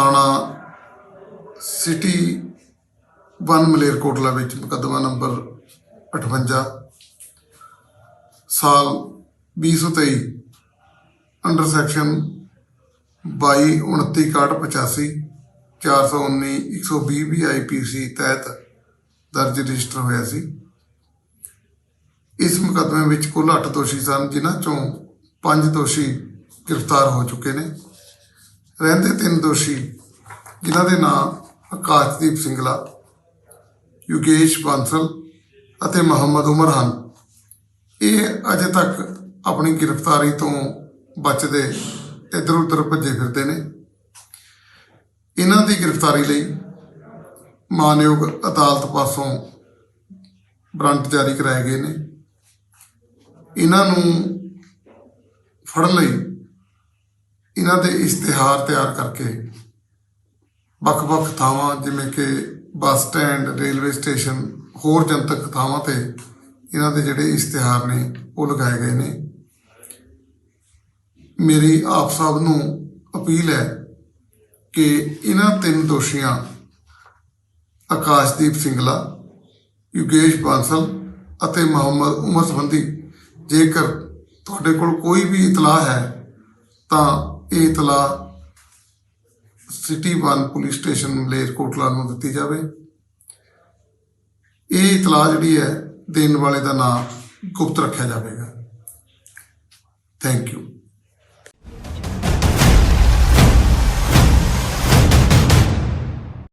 ਥਾਣਾ ਸਿਟੀ 1 ਮਲੇਰਕੋਟਲਾ ਵਿੱਚ ਮੁਕੱਦਮਾ ਨੰਬਰ 58 ਸਾਲ 2023 ਅੰਡਰ ਸੈਕਸ਼ਨ 22 29 85 419 120 ਵੀ ਆਈਪੀਸੀ ਤਹਿਤ ਦਰਜ ਰਜਿਸਟਰ ਹੋਇਆ ਸੀ। ਇਸ ਮੁਕੱਦਮੇ ਵਿੱਚ ਕੁੱਲ 8 ਦੋਸ਼ੀ ਸਨ, ਜਿਨ੍ਹਾਂ ਚੋਂ 5 ਦੋਸ਼ੀ ਗ੍ਰਿਫਤਾਰ ਹੋ ਚੁੱਕੇ ਨੇ। ਰਹਿੰਦੇ ਤਿੰਨ ਦੋਸ਼ੀ, ਜਿਨ੍ਹਾਂ ਦੇ ਨਾਮ ਆਕਾਸ਼ਦੀਪ ਸਿੰਗਲਾ, ਯੁਗੇਸ਼ ਬਾਂਸਲ ਅਤੇ ਮੁਹੰਮਦ ਉਮਰ ਹਨ। ਇਹ ਅਜੇ ਤੱਕ ਆਪਣੀ ਗ੍ਰਿਫਤਾਰੀ ਤੋਂ ਬਚਦੇ ਇੱਧਰ ਉੱਧਰ ਭੱਜੇ ਫਿਰਦੇ ਨੇ। ਇਹਨਾਂ ਦੀ ਗ੍ਰਿਫਤਾਰੀ ਲਈ ਮਾਨਯੋਗ ਅਦਾਲਤ ਪਾਸੋਂ ਵਾਰੰਟ ਜਾਰੀ ਕਰਾਏ ਗਏ ਨੇ। ਇਹਨਾਂ ਨੂੰ ਫੜਨ ਲਈ ਇਹਨਾਂ ਦੇ ਇਸ਼ਤਿਹਾਰ ਤਿਆਰ ਕਰਕੇ ਵੱਖ-ਵੱਖ ਥਾਵਾਂ, ਜਿਵੇਂ ਕਿ ਬੱਸ ਸਟੈਂਡ, ਰੇਲਵੇ ਸਟੇਸ਼ਨ, ਹੋਰ ਜਨਤਕ ਥਾਵਾਂ ਤੇ ਇਹਨਾਂ ਦੇ ਜਿਹੜੇ ਇਸ਼ਤਿਹਾਰ ਨੇ, ਉਹ ਲਗਾਏ ਗਏ ਨੇ। ਮੇਰੀ ਆਪ ਸਭ ਨੂੰ ਅਪੀਲ ਹੈ ਕਿ ਇਹਨਾਂ ਤਿੰਨ ਦੋਸ਼ੀਆਂ, ਆਕਾਸ਼ਦੀਪ ਸਿੰਗਲਾ, ਯੁਗੇਸ਼ ਬਾਂਸਲ ਅਤੇ ਮੁਹੰਮਦ ਉਮਰ ਸੰਬੰਧੀ ਜੇਕਰ ਤੁਹਾਡੇ ਕੋਲ ਕੋਈ ਵੀ ਇਤਲਾਹ ਹੈ ਤਾਂ ਇਹ ਇਤਲਾਹ ਸਿਟੀ 1 ਪੁਲਿਸ ਸਟੇਸ਼ਨ ਮਲੇਰਕੋਟਲਾ ਨੂੰ ਦਿੱਤੀ ਜਾਵੇ। ਇਹ ਇਤਲਾਹ ਜਿਹੜੀ ਹੈ, ਦੇਣ ਵਾਲੇ ਦਾ ਨਾਮ ਗੁਪਤ ਰੱਖਿਆ ਜਾਵੇਗਾ। Thank you